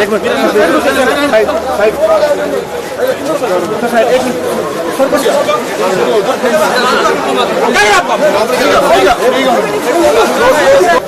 एक minute side side side एक minute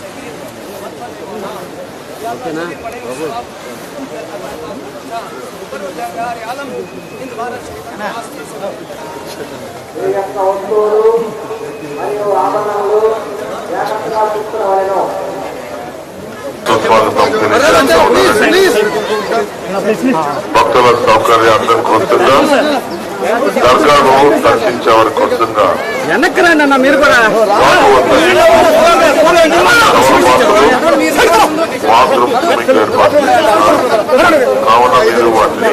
उसकी ఈ యొక్క వస్తువులు మరియు ఆభరణాలు జాగ్రత్తగా చూసుకోవాలను భక్తుల సౌకర్యార్థం కొత్తగా దర్గాను దర్శించేవారి కొత్తగా వెనక్కి రండి మీరు కూడా కావున మీరు వాటిని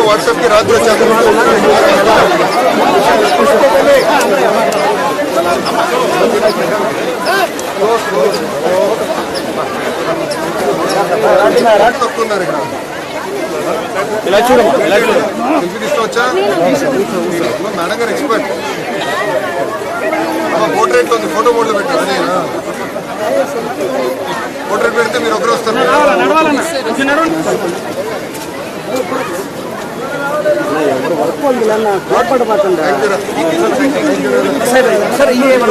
వాట్సాప్కి రాత్రి వచ్చారు ఇలా చూడమ్మా ఇలా చూడు. సెల్ఫీ తీసుకోవచ్చా? మేడం గారు ఎక్స్పర్ట్ పోర్ట్రేట్ ఉంది ఫోటో మోడ్లో పెట్టారు అదేనా పోర్ట్రేట్ పెడితే మీరు ఒకరు వస్తారు. నడవాలన్నా కొంచెం నడవండి సరే సరే. ఇవి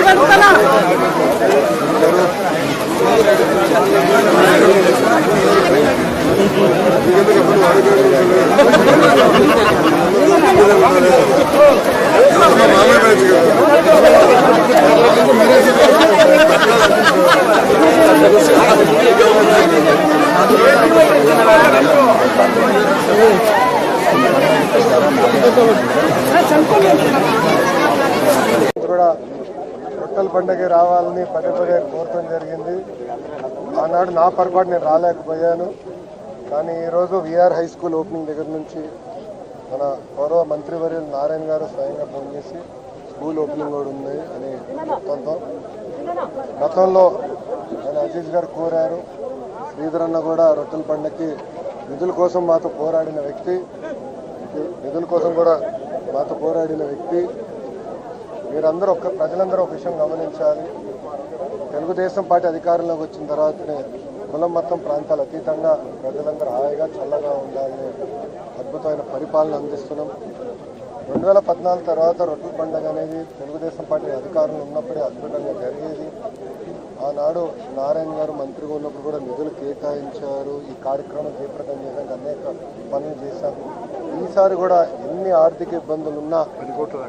మ్యాచ్ కదా కూడా రొట్టెల పండుగ రావాలని పదే పదే కోరటం జరిగింది. ఆనాడు నా పొరపాటు నేను రాలేకపోయాను. కానీ ఈరోజు విఆర్ హై స్కూల్ ఓపెనింగ్ దగ్గర నుంచి మన గౌరవ మంత్రివర్యులు నారాయణ గారు స్వయంగా ఫోన్ చేసి స్కూల్ ఓపెనింగ్ కూడా ఉంది అని చెప్తంతో గతంలో ఆయన అజీజ్ గారు కోరారు. శ్రీధరన్న కూడా రొట్టెల పండక్కి నిధుల కోసం మాతో పోరాడిన వ్యక్తి. నిధుల కోసం కూడా మాతో పోరాడిన వ్యక్తి. మీరందరూ ఒక ప్రజలందరూ ఒక విషయం గమనించాలి. తెలుగుదేశం పార్టీ అధికారంలోకి వచ్చిన తర్వాతనే కులం మొత్తం ప్రాంతాలు అతీతంగా ప్రజలందరూ హాయిగా చల్లగా ఉండాలని అద్భుతమైన పరిపాలన అందిస్తున్నాం. రెండు వేల పద్నాలుగు తర్వాత రొట్టెల పండుగ అనేది తెలుగుదేశం పార్టీ అధికారంలో ఉన్నప్పుడే అద్భుతంగా జరిగేది. ఆనాడు నారాయణ గారు మంత్రిగా ఉన్నప్పుడు కూడా నిధులు కేటాయించారు. ఈ కార్యక్రమం జయప్రదం చేయడానికి అనేక పనులు చేశాం. ఈసారి కూడా ఎన్ని ఆర్థిక ఇబ్బందులు ఉన్నా పది కోట్ల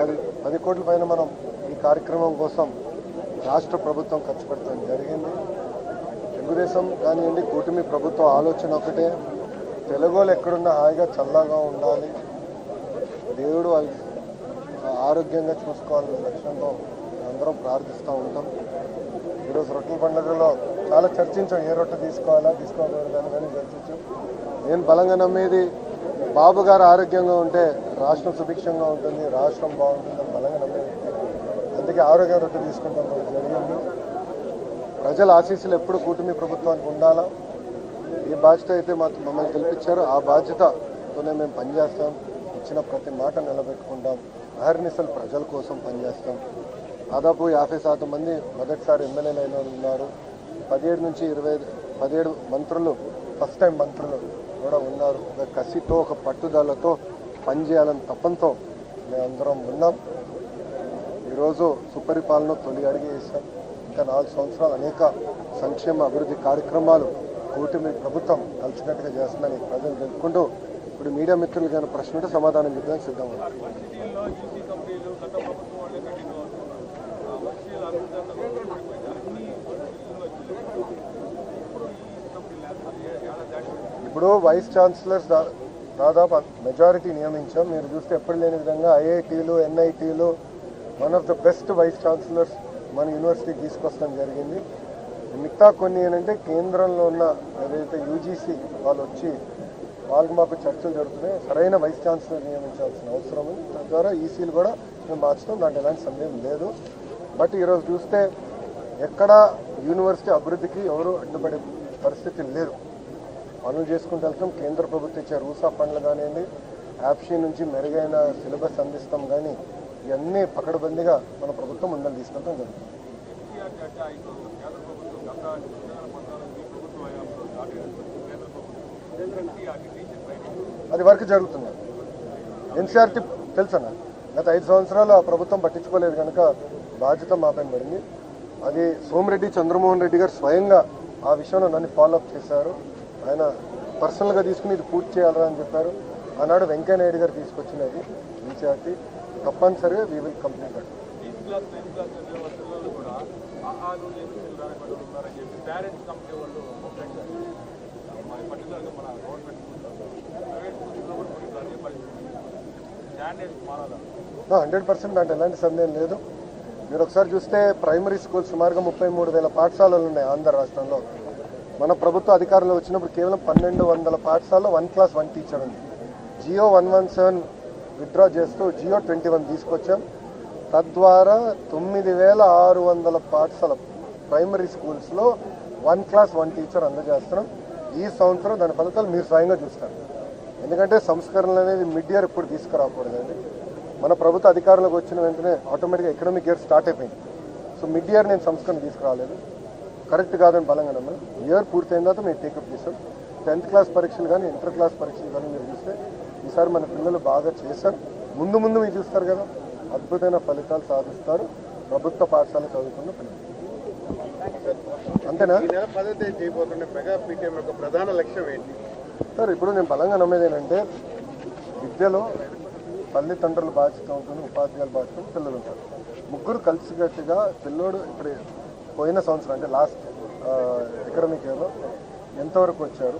పది పది కోట్ల పైన మనం ఈ కార్యక్రమం కోసం రాష్ట్ర ప్రభుత్వం ఖర్చు పెట్టడం జరిగింది. తెలుగుదేశం కానివ్వండి కూటమి ప్రభుత్వ ఆలోచన ఒకటే. తెలుగులు ఎక్కడున్నా హాయిగా చల్లగా ఉండాలి. దేవుడు వాళ్ళు ఆరోగ్యంగా చూసుకోవాలనే లక్ష్యంతో అందరం ప్రార్థిస్తూ ఉంటాం. ఈరోజు రొట్టెల పండుగలో చాలా చర్చించాం ఏ రొట్టె తీసుకోవాలా తీసుకోకూడదని కానీ చర్చించాం. నేను బలంగా నమ్మేది బాబు గారు ఆరోగ్యంగా ఉంటే రాష్ట్రం సుభిక్షంగా ఉంటుంది రాష్ట్రం బాగుంటుందని బలంగా నమ్మేది అందుకే ఆరోగ్య రొట్టె తీసుకుంటాం జరిగింది. ప్రజల ఆశీస్సులు ఎప్పుడు కూటమి ప్రభుత్వానికి ఉండాలా? ఏ బాధ్యత అయితే మాకు మమ్మల్ని గెలిపించారో. ఆ బాధ్యతతోనే మేము పనిచేస్తాం. ఇచ్చిన ప్రతి మాట నిలబెట్టుకుంటాం. అహర్నిశలు ప్రజల కోసం పనిచేస్తాం. దాదాపు యాభై శాతం మంది మొదటిసారి ఎమ్మెల్యేలు అయిన ఉన్నారు. పదిహేడు నుంచి ఇరవై ఐదు పదిహేడు మంత్రులు ఫస్ట్ టైం మంత్రులు కూడా ఉన్నారు. ఒక కసితో ఒక పట్టుదలతో పనిచేయాలని తపంతో మేమందరం ఉన్నాం. ఈరోజు సుపరిపాలన తొలి అడిగి వేసాం ఇంకా నాలుగు సంవత్సరాలు అనేక సంక్షేమ అభివృద్ధి కార్యక్రమాలు కూటమి ప్రభుత్వం కలిసినట్టుగా చేస్తుందని ప్రజలు తెలుపుకుంటూ ఇప్పుడు మీడియా మిత్రులు కానీ ప్రశ్న ఉంటే సమాధానం చెప్పడానికి సిద్ధంగా ఉన్నాం. ఇప్పుడు వైస్ ఛాన్సలర్స్ దాదాపు మెజారిటీ నియమించాం. మీరు చూస్తే ఎప్పుడు లేని విధంగా ఐఐటీలు ఎన్ఐటీలు one of the best vice chancellors మన యూనివర్సిటీ తీసుకొస్తాం జరిగింది. మిగతా కొన్ని ఏంటంటే కేంద్రంలో ఉన్న ఏదైతే యూజీసీ వాళ్ళు వచ్చి వాళ్ళకి మాకు చర్చలు జరుగుతున్నాయి. సరైన వైస్ ఛాన్సలర్ నియమించాల్సిన అవసరం ఉంది. తద్వారా ఈసీలు కూడా మేము మార్చుతాం. దాంట్లో ఎలాంటి సందేహం లేదు. బట్ ఈరోజు చూస్తే ఎక్కడ యూనివర్సిటీ అభివృద్ధికి ఎవరు అడ్డుపడే పరిస్థితి లేదు పనులు చేసుకుంటూ వెళ్తాం. కేంద్ర ప్రభుత్వం ఇచ్చే రూసా ఫండ్లు కానివ్వండి యాప్షీ నుంచి మెరుగైన సిలబస్ అందిస్తాం. కానీ ఇవన్నీ పకడ్బందీగా మన ప్రభుత్వం ముందరు తీసుకెళ్తాం జరుగుతుంది. అది వర్క్ జరుగుతుంది. ఎన్సీఆర్టీ తెలుసన్నా గత ఐదు సంవత్సరాలు ఆ ప్రభుత్వం పట్టించుకోలేదు కనుక బాధ్యత మా పైన పడింది. అది సోమిరెడ్డి చంద్రమోహన్ రెడ్డి గారు స్వయంగా ఆ విషయంలో నన్ను ఫాలోఅప్ చేశారు. ఆయన పర్సనల్గా తీసుకుని ఇది పూర్తి చేయాలరా అని చెప్పారు. ఆనాడు వెంకయ్య నాయుడు గారు తీసుకొచ్చినది ఎన్సీఆర్టీ తప్పనిసరిగా we will complete that hundred percent దాంట్లో ఎలాంటి సందేహం లేదు. మీరు ఒకసారి చూస్తే ప్రైమరీ స్కూల్ సుమారుగా ముప్పై మూడు వేల పాఠశాలలు ఉన్నాయి ఆంధ్ర రాష్ట్రంలో. మన ప్రభుత్వ అధికారంలో వచ్చినప్పుడు కేవలం పన్నెండు వందల పాఠశాలలో వన్ క్లాస్ వన్ టీచర్ ఉంది. G O one one seven withdraw చేస్తూ జియో ట్వంటీ వన్ తీసుకొచ్చాం. తద్వారా తొమ్మిది వేల ఆరు వందల పాఠశాల ప్రైమరీ స్కూల్స్లో వన్ క్లాస్ వన్ టీచర్ అందజేస్తున్నాం. ఈ సంవత్సరం దాని ఫలితాలు మీరు స్వయంగా చూస్తారు. ఎందుకంటే సంస్కరణలు అనేది మిడ్ ఇయర్ ఇప్పుడు తీసుకురాకూడదండి. మన ప్రభుత్వ అధికారంలోకి వచ్చిన వెంటనే ఆటోమేటిక్గా ఎకనామిక్ ఇయర్ స్టార్ట్ అయిపోయింది. సో మిడ్ ఇయర్ నేను సంస్కరణ తీసుకురాలేదు. కరెక్ట్ కాదని బలంగా నమ్మను. ఇయర్ పూర్తయిన తర్వాత మేము టేకప్ చేస్తాం. టెన్త్ క్లాస్ పరీక్షలు కానీ ఇంటర్ క్లాస్ పరీక్షలు కానీ మీరు చూస్తే ఈసారి మన పిల్లలు బాగా చేశారు. ముందు ముందు మీరు చూస్తారు కదా అద్భుతమైన ఫలితాలు సాధిస్తారు. ప్రభుత్వ పాఠశాల చదువుకున్న పిల్లలు. అంతేనా? ఈ నెల పదో తేదీ చేయబోతున్న మెగా పీటీఎం యొక్క ప్రధాన లక్ష్యం ఏంటి? సార్ ఇప్పుడు నేను బలంగా నమ్మేది ఏంటంటే విద్యలో తల్లిదండ్రుల బాధ్యత ఉంటుంది ఉపాధ్యాయుల బాధ్యత పిల్లలు ఉంటారు. ముగ్గురు కలిసికట్టుగా పిల్లోడు ఇప్పుడు పోయిన సంవత్సరం అంటే లాస్ట్ ఎకడమిక్ ఇయర్లో ఎంతవరకు వచ్చారు?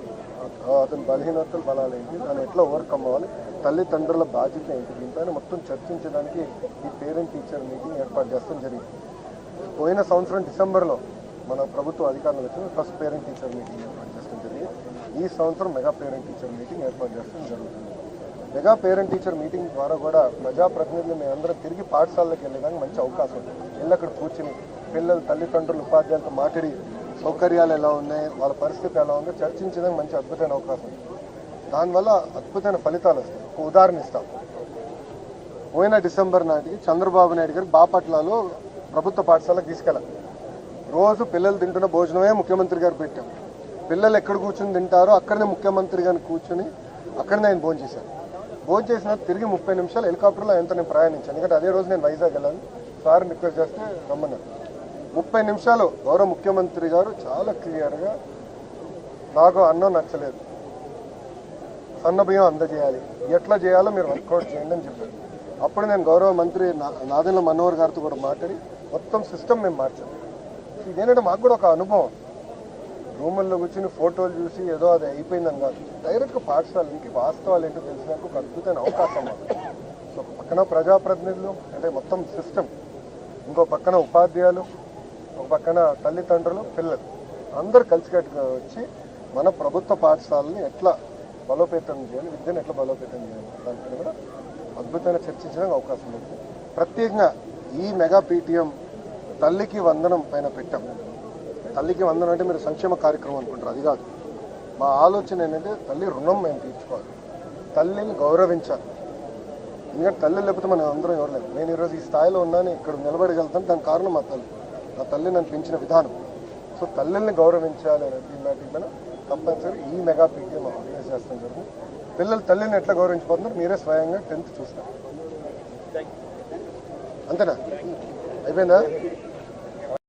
అతని బలహీనతలు బలాలు ఏంటి? దాన్ని ఎట్లా ఓవర్కమ్ అవ్వాలి? తల్లిదండ్రుల బాధ్యత ఏంటి? దీనిపైన మొత్తం చర్చించడానికి ఈ పేరెంట్ టీచర్ మీటింగ్ ఏర్పాటు చేస్తాం జరిగింది. పోయిన సంవత్సరం డిసెంబర్లో మన ప్రభుత్వ అధికారులు వచ్చిన ఫస్ట్ పేరెంట్ టీచర్ మీటింగ్ ఏర్పాటు చేస్తాం జరిగింది. ఈ సంవత్సరం మెగా పేరెంట్ టీచర్ మీటింగ్ ఏర్పాటు చేస్తాం జరుగుతుంది. మెగా పేరెంట్ టీచర్ మీటింగ్ ద్వారా కూడా ప్రజాప్రతినిధులు మేమందరం తిరిగి పాఠశాలలకు వెళ్ళడానికి మంచి అవకాశం ఉంది. వెళ్ళి అక్కడ కూర్చుని పిల్లలు తల్లిదండ్రులు ఉపాధ్యాయులతో మాట్లాడి సౌకర్యాలు ఎలా ఉన్నాయి వాళ్ళ పరిస్థితి ఎలా ఉందో చర్చించడానికి మంచి అద్భుతమైన అవకాశం. ఉంది దానివల్ల అద్భుతమైన ఫలితాలు వస్తాయి. ఒక ఉదాహరణ ఇస్తాం. పోయిన డిసెంబర్ నాటికి చంద్రబాబు నాయుడు గారు బాపట్లలో ప్రభుత్వ పాఠశాలకు తీసుకెళ్ళాలి రోజు పిల్లలు తింటున్న భోజనమే ముఖ్యమంత్రి గారు పెట్టాం పిల్లలు ఎక్కడ కూర్చుని తింటారో అక్కడనే ముఖ్యమంత్రి గారిని కూర్చుని అక్కడనే ఆయన భోజనం చేశాను భోజనం చేసిన తిరిగి ముప్పై నిమిషాలు హెలికాప్టర్లో ఎంత నేను ప్రయాణించాను. ఎందుకంటే అదే రోజు నేను వైజాగ్ వెళ్ళాను. సార్ రిక్వెస్ట్ చేస్తే రమ్మన్నారు. ముప్పై నిమిషాలు గౌరవ ముఖ్యమంత్రి గారు చాలా క్లియర్గా నాకు అన్నం నచ్చలేదు. సన్న బియ్యం అందజేయాలి. ఎట్లా చేయాలో మీరు వర్కౌట్ చేయండి అని చెప్పారు. అప్పుడు నేను గౌరవ మంత్రి నా- నాదెండ్ల మనోహర్ గారితో కూడా మాట్లాడి మొత్తం సిస్టమ్ మేము మార్చాం. ఇదేంటంటే మాకు కూడా ఒక అనుభవం. రూముల్లో కూర్చుని ఫోటోలు చూసి ఏదో అది అయిపోయిందని కాదు. డైరెక్ట్గా పాఠశాలకి వాస్తవాలు ఏంటో తెలిసినాక ఒక అద్భుతమైన అవకాశం సో పక్కన ప్రజాప్రతినిధులు అంటే మొత్తం సిస్టమ్. ఇంకో పక్కన ఉపాధ్యాయులు ఒక పక్కన తల్లిదండ్రులు పిల్లలు అందరూ కలిసికట్టుగా వచ్చి మన ప్రభుత్వ పాఠశాలని ఎట్లా బలోపేతం చేయాలి విద్యను ఎట్లా బలోపేతం చేయాలి దానిపైన కూడా అద్భుతంగా చర్చించడానికి అవకాశం ఉంది. ప్రత్యేకంగా ఈ మెగా పీటీఎం తల్లికి వందనం పైన పెట్టాం. తల్లికి వందనం అంటే మీరు సంక్షేమ కార్యక్రమం అనుకుంటారు అది కాదు. మా ఆలోచన ఏంటంటే తల్లి రుణం మేము తీర్చుకోవాలి. తల్లిని గౌరవించాలి. ఎందుకంటే తల్లి లేకపోతే మనం అందరం ఎవరు లేదు నేను ఈరోజు ఈ స్థాయిలో ఉన్నాను ఇక్కడ నిలబడగలుగుతాను దానికి కారణం మా తల్లి. నా తల్లి నన్ను పెంచిన విధానం. సో తల్లిని గౌరవించాలి అనే థీమాటిక్ మీద తప్పనిసరి ఈ మెగా పీటీఎం ఆర్గనైజ్ చేస్తాం జరుగుతుంది పిల్లలు తల్లిని ఎట్లా గౌరవించిపోతున్నారు మీరే స్వయంగా టెన్త్ చూస్తారు. అంతేనా? అయిపోయిందా?